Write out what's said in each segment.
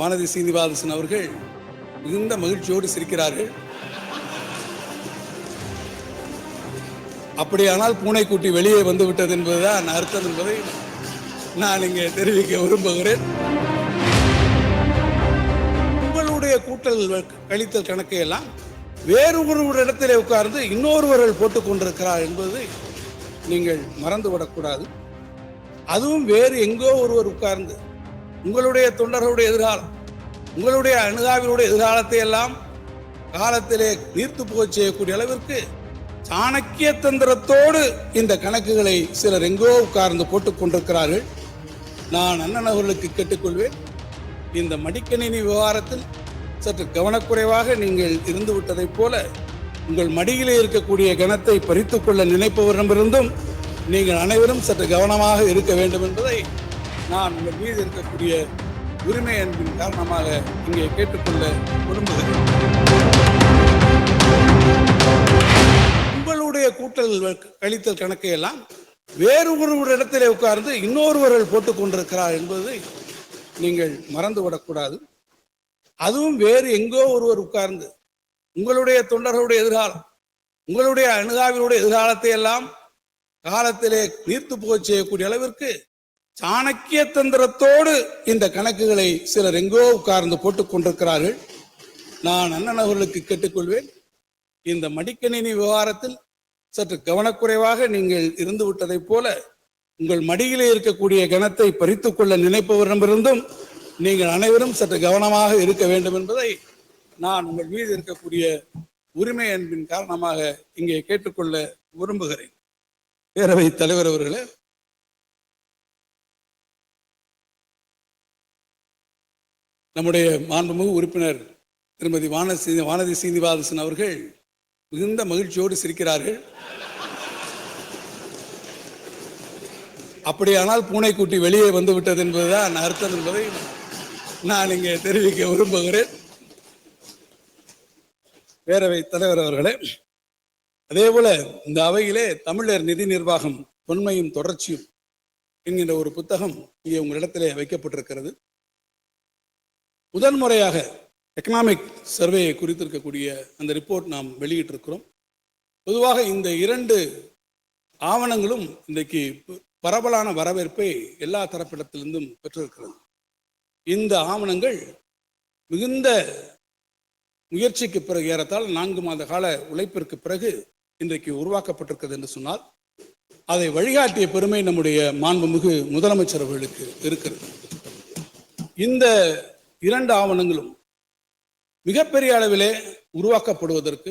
வானதி சீனிவாசன் அவர்கள் மிகுந்த மகிழ்ச்சியோடு சிரிக்கிறார்கள். அப்படியானால் பூனைக்குட்டி வெளியே வந்து விட்டது என்பதுதான் அர்த்தம் என்பதை நான் இங்கே தெரிவிக்க விரும்புகிறேன். உங்களுடைய கூட்டல் கழித்தல் கணக்கை எல்லாம் வேறு ஒரு இடத்திலே உட்கார்ந்து இன்னொருவர்கள் போட்டுக் கொண்டிருக்கிறார் என்பது நீங்கள் மறந்துவிடக்கூடாது. அதுவும் வேறு எங்கோ ஒருவர் உட்கார்ந்து உங்களுடைய தொண்டர்களுடைய எதிர்காலம் உங்களுடைய அணுகாவினுடைய எதிர்காலத்தை எல்லாம் காலத்திலே நீர்த்து போகச் செய்யக்கூடிய அளவிற்கு சாணக்கிய தந்திரத்தோடு இந்த கணக்குகளை சிலர் எங்கோ உட்கார்ந்து போட்டுக் கொண்டிருக்கிறார்கள். நான் அண்ணன் அவர்களுக்கு கேட்டுக்கொள்வேன். இந்த மடிக்கணினி விவகாரத்தில் சற்று கவனக்குறைவாக நீங்கள் இருந்து விட்டதைப் போல உங்கள் மடியிலே இருக்கக்கூடிய கணத்தை பறித்துக்கொள்ள நினைப்பவரிடமிருந்தும் நீங்கள் அனைவரும் சற்று கவனமாக இருக்க வேண்டும் என்பதை நான் உங்கள் மீது இருக்கக்கூடிய உரிமை அன்பின் காரணமாக இங்கே கேட்டுக்கொள்ள விரும்புகிறேன். உங்களுடைய கூட்டல் கழித்தல் கணக்கை எல்லாம் வேறு ஒரு இடத்திலே உட்கார்ந்து இன்னொருவர்கள் போட்டுக் கொண்டிருக்கிறார் என்பதை நீங்கள் மறந்துவிடக்கூடாது. அதுவும் வேறு எங்கோ ஒருவர் உட்கார்ந்து உங்களுடைய தொண்டர்களுடைய எதிர்காலம் உங்களுடைய அணுகாவினுடைய எதிர்காலத்தை எல்லாம் காலத்திலே நீர்த்து போக செய்யக்கூடிய அளவிற்கு சாணக்கிய தந்திரத்தோடு இந்த கணக்குகளை சிலர் எங்கோ உட்கார்ந்து போட்டுக் கொண்டிருக்கிறார்கள். நான் அண்ணன் அவர்களுக்கு கேட்டுக்கொள்வேன். இந்த மடிக்கணினி விவகாரத்தில் சற்று கவனக்குறைவாக நீங்கள் இருந்து விட்டதைப் போல உங்கள் மடியிலே இருக்கக்கூடிய கணத்தை பறித்து கொள்ள நினைப்பவரிடமிருந்தும் நீங்கள் அனைவரும் சற்று கவனமாக இருக்க வேண்டும் என்பதை நான் உங்கள் மீது இருக்கக்கூடிய உரிமை அன்பின் காரணமாக இங்கே கேட்டுக்கொள்ள விரும்புகிறேன். பேரவைத் தலைவர் அவர்களே நம்முடைய மாண்புமிகு உறுப்பினர் திருமதி வானதி வானதி சீனிவாசன் அவர்கள் மிகுந்த மகிழ்ச்சியோடு சிரிக்கிறார்கள். அப்படியானால் பூனைக்குட்டி வெளியே வந்து விட்டது என்பதுதான் அர்த்தம் என்பதை நான் இங்கே தெரிவிக்க விரும்புகிறேன். பேரவை தலைவர் அவர்களே அதே போல இந்த அவையிலே தமிழர் நிதி நிர்வாகம் தொன்மையும் தொடர்ச்சியும் என்கின்ற ஒரு புத்தகம் இங்கே உங்களிடத்திலே வைக்கப்பட்டிருக்கிறது. முதன்முறையாக எக்கனாமிக் சர்வேயை குறித்திருக்கக்கூடிய அந்த ரிப்போர்ட் நாம் வெளியிட்டிருக்கிறோம். பொதுவாக இந்த இரண்டு ஆவணங்களும் இன்றைக்கு பரவலான வரவேற்பை எல்லா தரப்பிடத்திலிருந்தும் பெற்றிருக்கிறது. இந்த ஆவணங்கள் மிகுந்த முயற்சிக்கு பிறகு ஏறத்தால் நான்கு மாத கால உழைப்பிற்கு பிறகு இன்றைக்கு உருவாக்கப்பட்டிருக்கிறது என்று சொன்னால் அதை வழிகாட்டிய பெருமை நம்முடைய மாண்புமிகு முதலமைச்சர் அவர்களுக்கு இருக்கிறது. இந்த இரண்டு ஆவணங்களும் மிகப்பெரிய அளவிலே உருவாக்கப்படுவதற்கு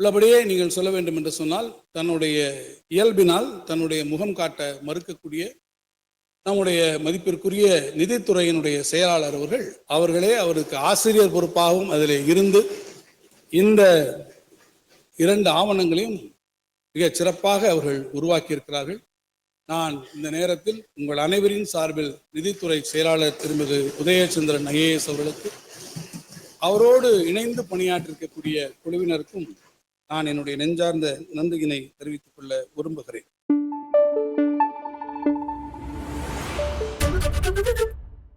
உள்ளபடியே நீங்கள் சொல்ல வேண்டும் என்று சொன்னால் தன்னுடைய இயல்பினால் தன்னுடைய முகம் காட்ட மறுக்கக்கூடிய நம்முடைய மதிப்பிற்குரிய நிதித்துறையினுடைய செயலாளர் அவர்கள் அவர்களே அவருக்கு ஆசிரியர் பொறுப்பாகவும் அதில் இருந்து இந்த இரண்டு ஆவணங்களையும் மிக சிறப்பாக அவர்கள் உருவாக்கியிருக்கிறார்கள். நான் இந்த நேரத்தில் உங்கள் அனைவரின் சார்பில் நிதித்துறை செயலாளர் திருமதி உதயச்சந்திரன் ஐஏஎஸ் அவர்களுக்கு அவரோடு இணைந்து பணியாற்றிருக்கக்கூடிய குழுவினருக்கும் நான் என்னுடைய நெஞ்சார்ந்த நன்றியினை தெரிவித்துக் கொள்ள விரும்புகிறேன்.